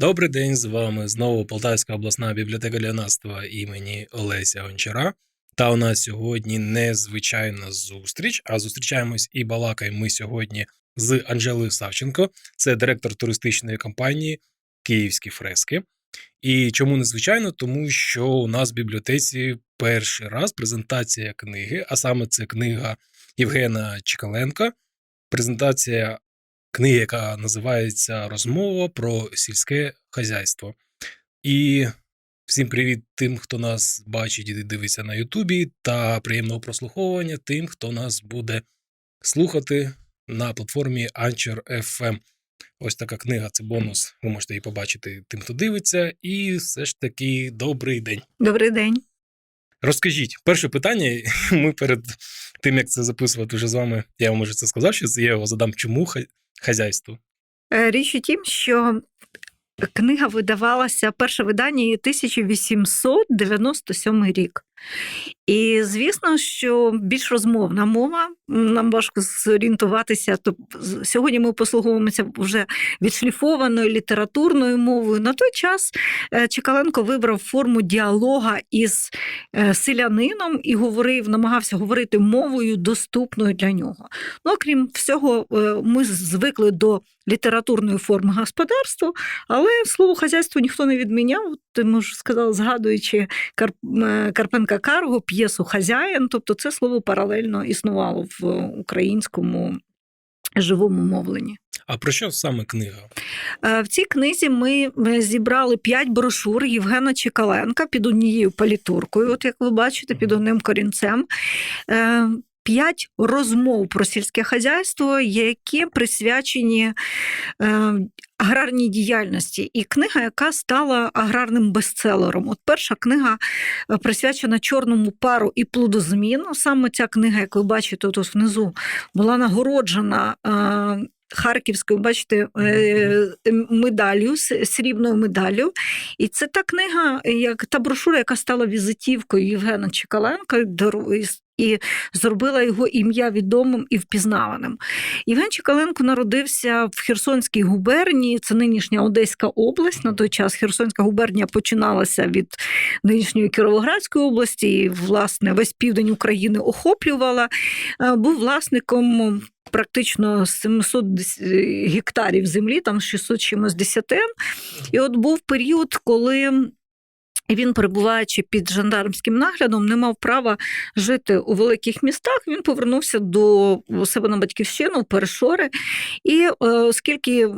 Добрий день, з вами знову Полтавська обласна бібліотека юнацтва імені Олеся Гончара. Та у нас сьогодні незвичайна зустріч. А зустрічаємось і балакаємо ми сьогодні з Анжелою Савченко, це директор туристичної компанії Київські фрески. І чому незвичайно? Тому що у нас в бібліотеці перший раз презентація книги, а саме це книга Євгена Чекаленка, презентація книги, яка називається Розмова про сільське хазяйство. І всім привіт тим, хто нас бачить і дивиться на Ютубі, та приємного прослуховування тим, хто нас буде слухати на платформі Anchor FM. Ось така книга, це бонус. Ви можете її побачити тим, хто дивиться. І все ж таки добрий день. Добрий день. Розкажіть, перше питання. Ми перед тим, як це записувати вже з вами, я вам вже це сказав, що я його задам, чому ха- хазяйство? Е, Річ у тім, що книга видавалася, перше видання її 1897 рік. І звісно, що більш розмовна мова, нам важко зорієнтуватися. То сьогодні ми послуговуємося вже відшліфованою літературною мовою. На той час е, Чекаленко вибрав форму діалога із е, селянином і говорив, намагався говорити мовою доступною для нього. Ну, окрім всього, е, ми звикли до літературної форми господарства, але слово хазяйство ніхто не відміняв. Тому ж сказав, згадуючи Кар- е, Карпенка Карго, п'єсу хазяїн, тобто це слово паралельно існувало в українському живому мовленні. А про що саме книга? Е, В цій книзі ми е, зібрали п'ять брошур Євгена Чекаленка під однією палітуркою, от як ви бачите, під одним корінцем. Е, П'ять розмов про сільське хазяйство, які присвячені е, аграрній діяльності, і книга, яка стала аграрним бестселером. От перша книга е, присвячена чорному пару і плодозміну. Саме ця книга, як ви бачите, тут внизу була нагороджена. е, Харківською, бачите, е, медаллю, срібною медаллю. І це та книга, як та брошура, яка стала візитівкою Євгена Чекаленка і зробила його ім'я відомим і впізнаваним. Євген Чекаленко народився в Херсонській губернії, це нинішня Одеська область. На той час Херсонська губернія починалася від нинішньої Кіровоградської області, і, власне, весь південь України охоплювала. Е, Був власником практично 700 гектарів землі, там 600 чимось десятин. І от був період, коли. Він, перебуваючи під жандармським наглядом, не мав права жити у великих містах. Він повернувся до себе на батьківщину, в Перешори. І е, оскільки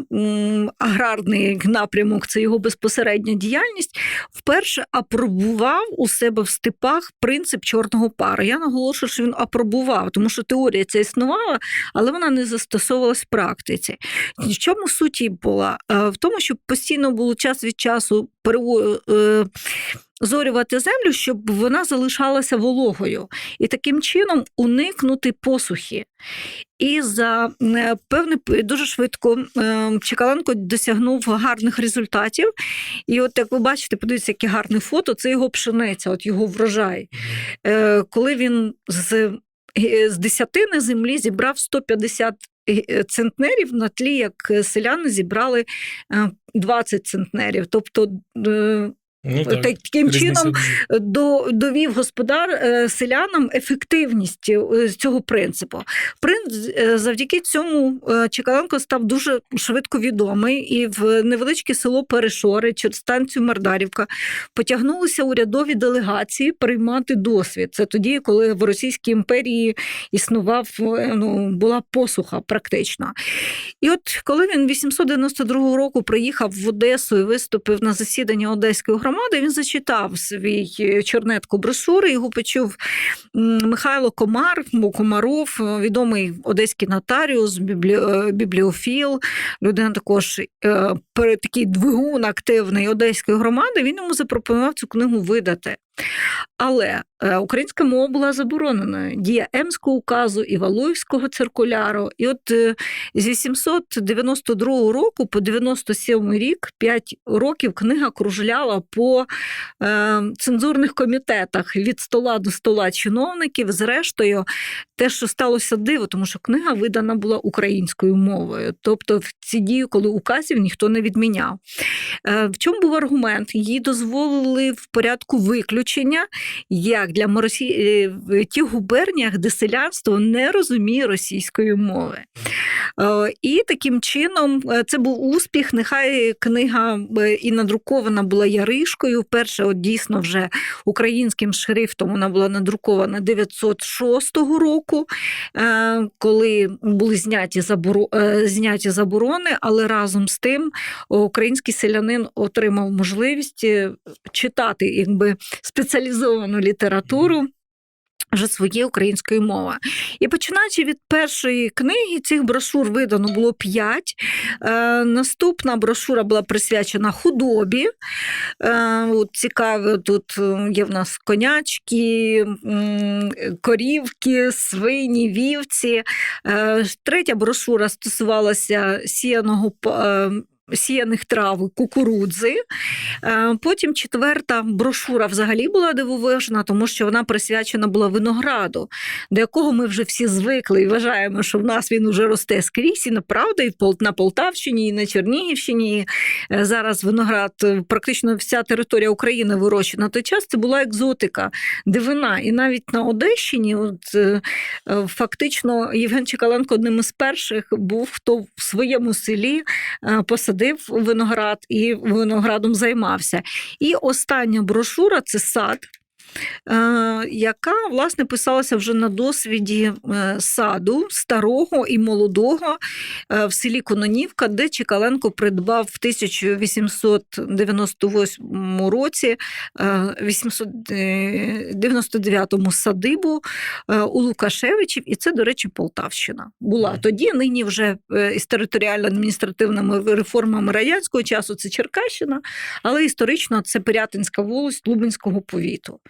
аграрний напрямок це його безпосередня діяльність, вперше апробував у себе в степах принцип чорного пара. Я наголошую, що він апробував, тому що теорія ця існувала, але вона не застосовувалась в практиці. В чому суті була? Е, В тому, що постійно було час від часу зорювати землю, щоб вона залишалася вологою, і таким чином уникнути посухи. І за е, певний дуже швидко е, Чекаленко досягнув гарних результатів. І от як ви бачите, подивіться, яке гарне фото, це його пшениця, от його врожай. Е, Коли він з, е, з десятини землі зібрав 150 е, центнерів на тлі, як селяни зібрали е, 20 центнерів. Тобто е, Ну, так, таким чином до, довів господар е, селянам ефективність е, цього принципу. Принц, е, завдяки цьому е, Чекаленко став дуже швидко відомий, і в невеличке село Перешори через станцію Мардарівка потягнулися урядові делегації приймати досвід. Це тоді, коли в Російській імперії існував е, ну, була посуха практично. І от коли він 892 року приїхав в Одесу і виступив на засідання Одеської громади, він зачитав свій е, чернетку брошури. Його почув Михайло Комар, Комаров, е, відомий одеський нотаріус, е, бібліофіл, людина також такий двигун активний одеської громади. Він йому запропонував цю книгу видати. Але е, українська мова була заборонена. Дія Емського указу і Валуївського циркуляру. І от е, з 892 року по 97 рік, 5 років книга кружляла по е, цензурних комітетах від стола до стола чиновників. Зрештою, те, що сталося диво, тому що книга видана була українською мовою. Тобто, в ці дії, коли указів ніхто не відміняв. В чому був аргумент? Її дозволили в порядку виключення, як для Моросі... е, в тих губерніях, де селянство не розуміє російської мови. Е, І таким чином е, це був успіх. Нехай книга і надрукована була Яришкою. Перше, от дійсно, вже українським шрифтом вона була надрукована 906 року, коли були зняті, зняті заборони, але разом з тим український селянин отримав можливість читати якби спеціалізовану літературу. Вже своєю українською мовою. І починаючи від першої книги, цих брошур видано було п'ять. Е, наступна брошура була присвячена худобі. Е, от цікаві, тут е, є в нас конячки, корівки, свині, вівці. Е, третя брошура стосувалася сіяного е, Сіяних трав, кукурудзи. Е, Потім четверта брошура взагалі була дивовижна, тому що вона присвячена була винограду, до якого ми вже всі звикли і вважаємо, що в нас він уже росте скрізь, і направда, і на Полтавщині, і на Чернігівщині. Е, зараз виноград, е, практично вся територія України вирощена. На той час це була екзотика, дивина. І навіть на Одещині, от, фактично, Євген Чекаленко одним із перших був, хто в своєму селі е, посадив виноград і виноградом займався. І остання брошура це сад. Е, Яка власне писалася вже на досвіді е, саду старого і молодого е, в селі Кононівка, де Чекаленко придбав в 1898 році е, 899 садибу у Лукашевичів, і це, до речі, Полтавщина була тоді. Нині вже із територіально-адміністративними реформами радянського часу це Черкащина, але історично це Пирятинська волость Лубенського повіту.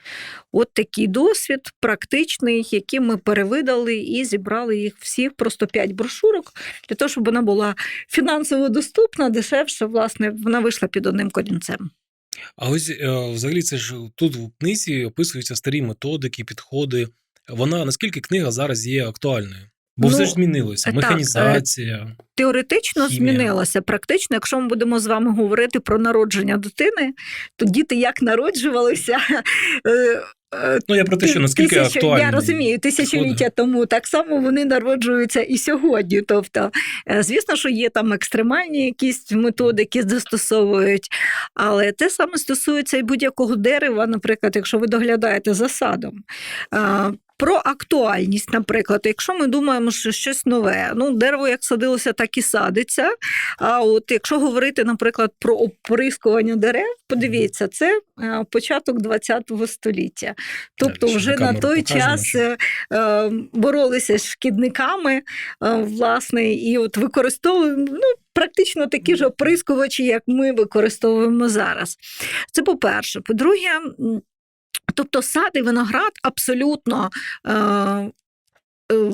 От такий досвід практичний, який ми перевидали і зібрали їх всі просто п'ять брошурок для того, щоб вона була фінансово доступна, дешевше, власне, вона вийшла під одним корінцем. А ось е, взагалі це ж тут в книзі описуються старі методики, підходи. Вона наскільки книга зараз є актуальною? Бо Ну, все ж змінилося. так, е, Механізація. Теоретично Хімія. змінилося. Практично, якщо ми будемо з вами говорити про народження дитини, то діти як народжувалися. е, е, Ну я про те, що наскільки Тисячу- актуальні. Я розумію, тисячоліття тому так само вони народжуються і сьогодні. Тобто, звісно, що є там екстремальні якісь методики, застосовують, але те саме стосується і будь-якого дерева, наприклад, якщо ви доглядаєте за садом. Про актуальність, наприклад, якщо ми думаємо, що щось нове, ну дерево як садилося, так і садиться. А от якщо говорити, наприклад, про оприскування дерев, подивіться, це е, початок ХХ століття. Тобто, ще вже на той покажемо, час що- е, боролися з шкідниками, е, власне, і от використовуємо ну, практично такі ж оприскувачі, як ми використовуємо зараз. Це по-перше. По-друге, тобто сад і виноград абсолютно. Е, е,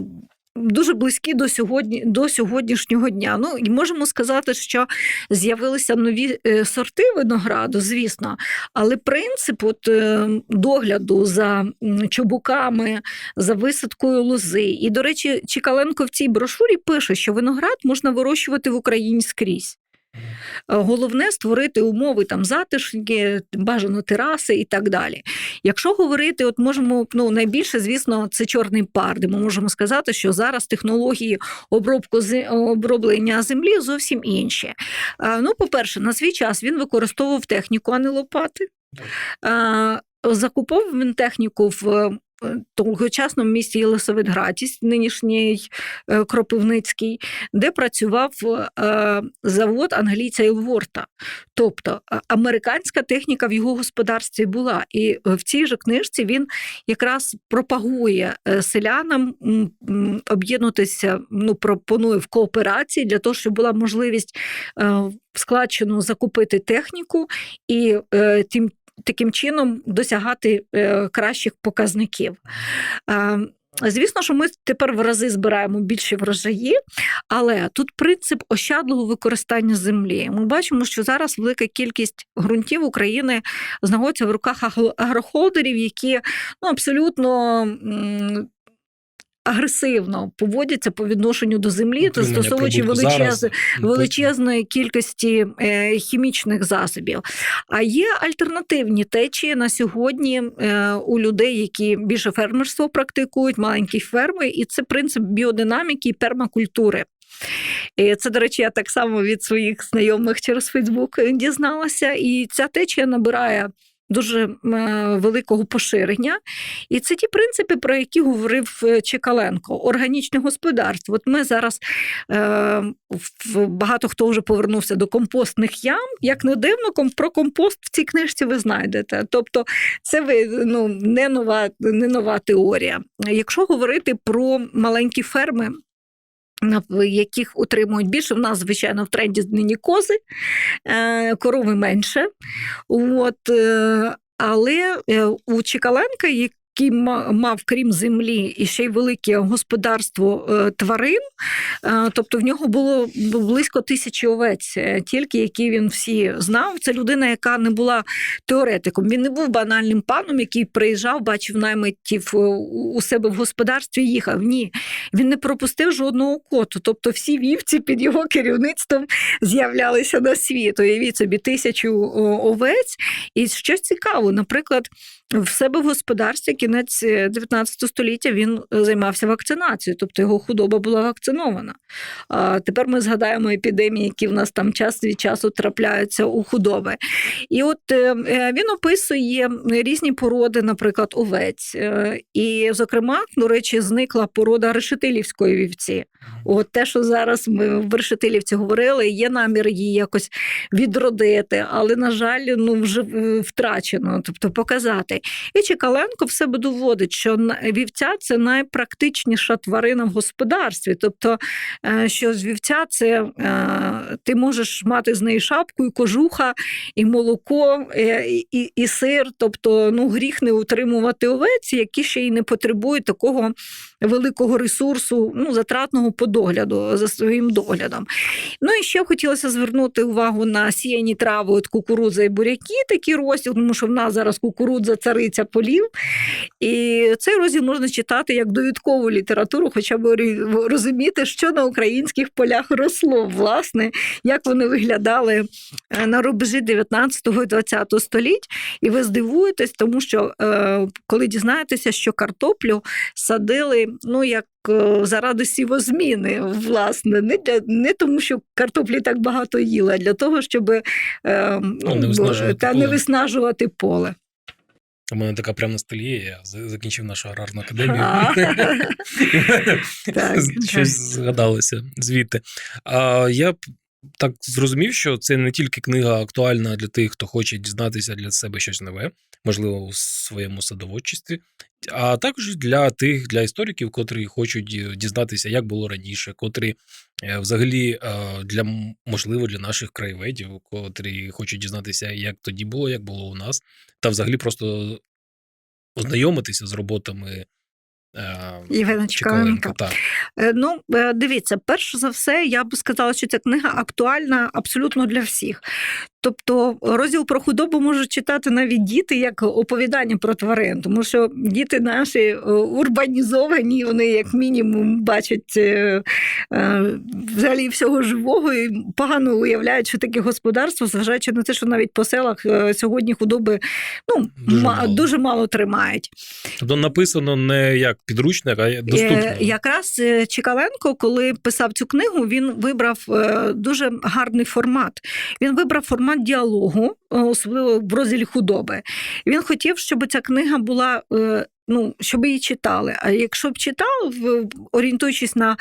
Дуже близькі до сьогодні до сьогоднішнього дня. Ну і можемо сказати, що з'явилися нові е, сорти винограду, звісно, але принцип от, е, догляду за чобуками, за висадкою лози. І, до речі, Чікаленко в цій брошурі пише, що виноград можна вирощувати в Україні скрізь. Головне створити умови там затишні, бажано тераси і так далі. Якщо говорити, от можемо ну найбільше, звісно, це чорний пар, де ми можемо сказати, що зараз технології обробку оброблення землі зовсім інші. Ну, по-перше, на свій час він використовував техніку, а не лопати. Закуповував він техніку в е, тогочасному місті Єлисаветградість, нинішній е, Кропивницький, де працював е, завод англійця Ілворта. Тобто американська техніка в його господарстві була. І в цій же книжці він якраз пропагує селянам об'єднатися, ну, пропонує в кооперації для того, щоб була можливість складчину закупити техніку і тим таким чином досягати е, кращих показників. Е, Звісно, що ми тепер в рази збираємо більші врожаї, але тут принцип ощадливого використання землі. Ми бачимо, що зараз велика кількість ґрунтів України знаходиться в руках агрохолдерів, які ну, абсолютно. Агресивно поводяться по відношенню до землі, то Отримання застосовуючи величез, величезної кількості е, хімічних засобів. А є альтернативні течії на сьогодні е, у людей, які більше фермерство практикують, маленькі ферми, і це принцип біодинаміки і пермакультури. І це, до речі, я так само від своїх знайомих через Фейсбук дізналася. І ця течія набирає дуже е, великого поширення. І це ті принципи, про які говорив е, Чекаленко. Органічне господарство. От ми зараз е, багато хто вже повернувся до компостних ям. Як не дивно, про компост в цій книжці ви знайдете. Тобто, це ви ну, не нова, не нова теорія. Якщо говорити про маленькі ферми. Яких утримують більше. В нас, звичайно, в тренді нині кози, е, корови менше. От, е, але е, у Чекаленка, який мав, крім землі, і ще й велике господарство е, тварин, е, тобто в нього було близько тисячі овець, е, тільки які він всі знав. Це людина, яка не була теоретиком. Він не був банальним паном, який приїжджав, бачив наймитів у себе в господарстві і їхав. Ні, він не пропустив жодного коту. Тобто всі вівці під його керівництвом з'являлися на світ. Уявіть собі тисячу овець. І щось цікаво, наприклад, в себе в господарстві кінець е, 19 століття він е, займався вакцинацією, тобто його худоба була вакцинована. А тепер ми згадаємо епідемії, які в нас там час від часу трапляються у худоби. І от е, е, він описує різні породи, наприклад, овець. Е, І, зокрема, до речі, зникла порода решетилівської вівці. От те, що зараз ми в Решетилівці говорили, є намір її якось відродити, але, на жаль, ну вже е, втрачено, тобто показати. І Чекаленко в себе доводить, що вівця це найпрактичніша тварина в господарстві. Тобто, е, що з вівця це е, ти можеш мати з неї шапку, і кожуха, і молоко, е, і, і, і сир. Тобто, ну гріх не утримувати овець, які ще й не потребують такого великого ресурсу, ну затратного по догляду за своїм доглядом. Ну і ще хотілося звернути увагу на сіяні трави, от кукурудза і буряки, такий розділ, тому що в нас зараз кукурудза цариця полів. І цей розділ можна читати як довідкову літературу, хоча б розуміти, що на українських полях росло, власне, як вони виглядали е, на рубежі 19 і 20 століть. І ви здивуєтесь, тому що е, коли дізнаєтеся, що картоплю садили, ну як. е, Заради сівозміни, власне, не для не тому, що картоплі так багато їли, а для того, щоб е, Ну, не виснажувати та не виснажувати поле. У мене така прямо на столі, є, я закінчив нашу аграрну академію. Щось згадалося звідти. Я так зрозумів, що це не тільки книга актуальна для тих, хто хоче дізнатися для себе щось нове, можливо, у своєму садоводчестві, а також для тих, для істориків, котрі хочуть дізнатися, як було раніше, котрі е, взагалі е, для можливо для наших краєведів, котрі хочуть дізнатися, як тоді було, як було у нас, та взагалі просто ознайомитися з роботами. Е, Євгена Чекаленка. Е, Ну, е, дивіться, перш за все, я б сказала, що ця книга актуальна абсолютно для всіх. Тобто, розділ про худобу можуть читати навіть діти як оповідання про тварин, тому що діти наші е, урбанізовані, вони як мінімум бачать е, е, взагалі всього живого і погано уявляють, що таке господарство, зважаючи на те, що навіть по селах сьогодні худоби ну, Дуже ма- мало. дуже мало тримають. Тобто написано не як підручник, а доступно. Якраз Чекаленко, коли писав цю книгу, він вибрав дуже гарний формат. Він вибрав формат діалогу, е, особливо в розділі худоби. Він хотів, щоб ця книга була. е, Ну, щоб її читали. А якщо б читав, орієнтуючись на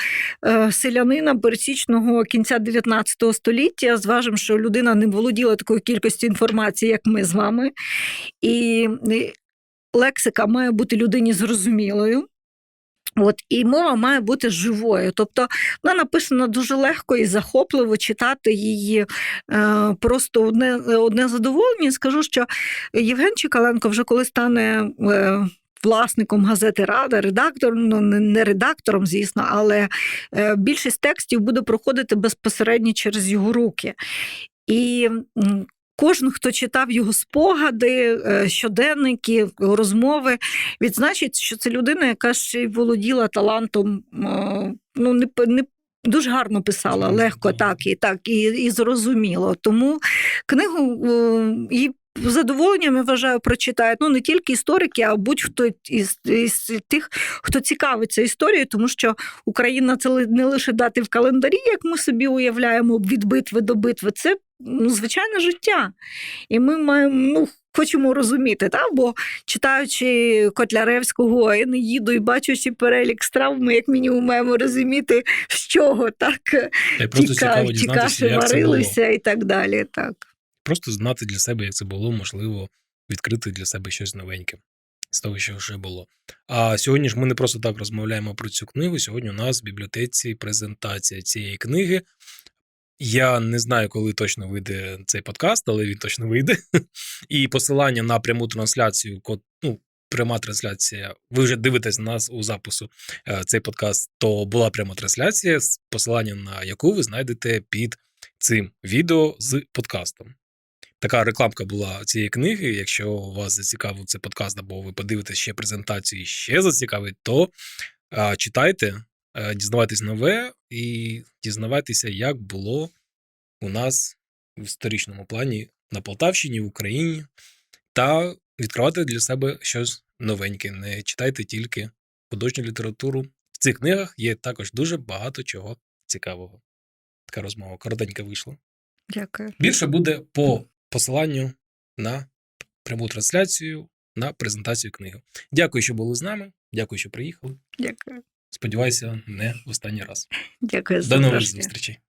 е, селянина пересічного кінця 19 століття, зважимо, що людина не володіла такою кількістю інформації, як ми з вами, і лексика має бути людині зрозумілою. От і мова має бути живою. Тобто вона написана дуже легко і захопливо читати її е, просто одне, одне задоволення. Скажу, що Євген Чекаленко вже коли стане. Е, Власником газети Рада, редактором, ну не- редактором, звісно, але е, більшість текстів буде проходити безпосередньо через його руки. І кожен, хто читав його спогади, е, щоденники, розмови, відзначить, що це людина, яка ще й володіла талантом, е, ну не, не дуже гарно писала, легко, так і так, і, і зрозуміло. Тому книгу е, і. задоволенням я вважаю, прочитають ну не тільки історики, а будь-хто із, із тих, хто цікавиться історією, тому що Україна це не лише дати в календарі, як ми собі уявляємо від битви до битви. Це ну, звичайне життя. І ми маємо, ну, хочемо розуміти, та? бо читаючи Котляревського Енеїду і бачачи перелік страв, ми як мінімум маємо розуміти, з чого так Та ті, каші варилися і так далі. Так. Просто знати для себе, як це було, можливо, відкрити для себе щось новеньке з того, що вже було. А сьогодні ж ми не просто так розмовляємо про цю книгу. Сьогодні у нас в бібліотеці презентація цієї книги. Я не знаю, коли точно вийде цей подкаст, але він точно вийде. І посилання на пряму трансляцію, ну, пряма трансляція. Ви вже дивитесь нас у запису е, цей подкаст, то була пряма трансляція, посилання на яку ви знайдете під цим відео з подкастом. Така рекламка була цієї книги. Якщо вас зацікавив цей подкаст, або ви подивитесь ще презентацію і ще зацікавить, то а, читайте, а, дізнавайтесь нове і дізнавайтеся, як було у нас в історичному плані на Полтавщині, в Україні, та відкривати для себе щось новеньке. Не читайте тільки художню літературу. В цих книгах є також дуже багато чого цікавого. Така розмова коротенька вийшла. Дякую. Більше буде по посиланню на пряму трансляцію на презентацію книги. Дякую, що були з нами. Дякую, що приїхали. Дякую. Сподіваюся, не в останній раз. Дякую за До нових зустрічей.